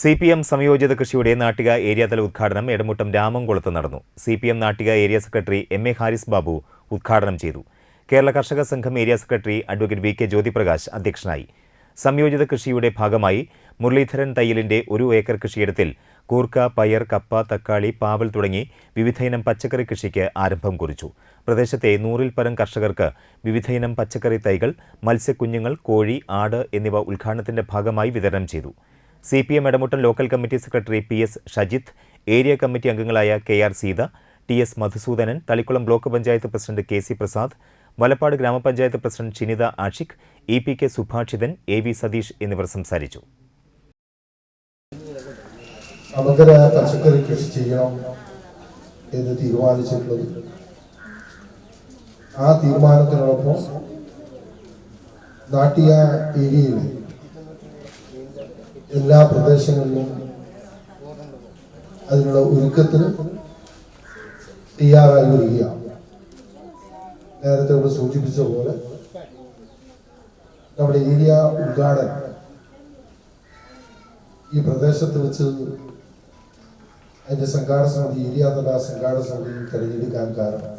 C P M സംയോജിത കൃഷിയുടെ നാട്ടിക ഏരിയാതല ഉദ്ഘാടനം എടമുട്ടം രാമംകുളത്ത് നടന്നു. C P M Nattika area secretary M A Haris Babu ഉദ്ഘാടനം ചെയ്തു. Kerala Karshaka Sangham area secretary advocate V K Jyothiprakash അധ്യക്ഷനായി. സംയോജിത കൃഷിയുടെ ഭാഗമായി മുരളീധരൻ തയ്യലിന്റെ ഒരു ഏക്കർ കൃഷിയിടത്തിൽ കൂർക്ക പയർ കപ്പ തക്കാളി പാവൽ തുടങ്ങി വിവിധയിനം പച്ചക്കറി കൃഷിക്ക് ആരംഭം കുറിച്ചു. പ്രദേശത്തെ നൂറിൽ പരം കർഷകർക്ക് വിവിധയിനം പച്ചക്കറി തൈകൾ മത്സ്യക്കുഞ്ഞുങ്ങൾ കോഴി ആട് എന്നിവ ഉദ്ഘാടനത്തിന്റെ ഭാഗമായി വിതരണം ചെയ്തു. C P M Edamuttam local committee secretary P S Shajith area committee അംഗങ്ങളായ K R Seetha T S Madhusoodanan Thalikkulam block panchayat president K C Prasad Valappad ഗ്രാമപഞ്ചായത്ത് president Shinitha Ashiq E P K Subhashithan A V Satheesh എന്നിവർ സംസാരിച്ചു. ചെയ്യണം ആ തീരുമാനത്തിനോടൊപ്പം നാട്ടിയ ഏരിയയിലെ എല്ലാ പ്രദേശങ്ങളിലും അതിനുള്ള ഒരുക്കത്തിന് തയ്യാറായി വരികയാണ്. നേരത്തെ ഇവിടെ സൂചിപ്പിച്ച പോലെ നമ്മുടെ ഏരിയ ഉദ്ഘാടനം ഈ പ്രദേശത്ത് വെച്ച് അതിന്റെ സംഘാടന സമിതി ഏരിയ തല സംഘാടന സമിതി തെരഞ്ഞെടുക്കാൻ കാരണം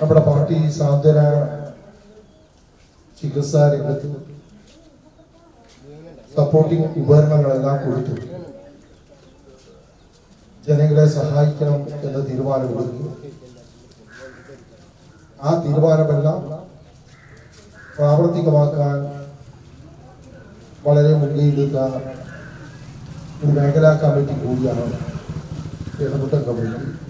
നമ്മുടെ പാർട്ടി സാന്ത്വന ചികിത്സാ രംഗത്ത് സപ്പോർട്ടിംഗ് ഉപകരണങ്ങളെല്ലാം കൊടുത്തു. ജനങ്ങളെ സഹായിക്കണം എന്ന തീരുമാനമെടുത്തു ആ തീരുമാനമെല്ലാം പ്രാവർത്തികമാക്കാൻ വളരെ മുൻകൈയെടുത്ത ഒരു മേഖലാ കമ്മിറ്റി കൂടിയാണ് ഇടപെട്ട കമ്മിറ്റി.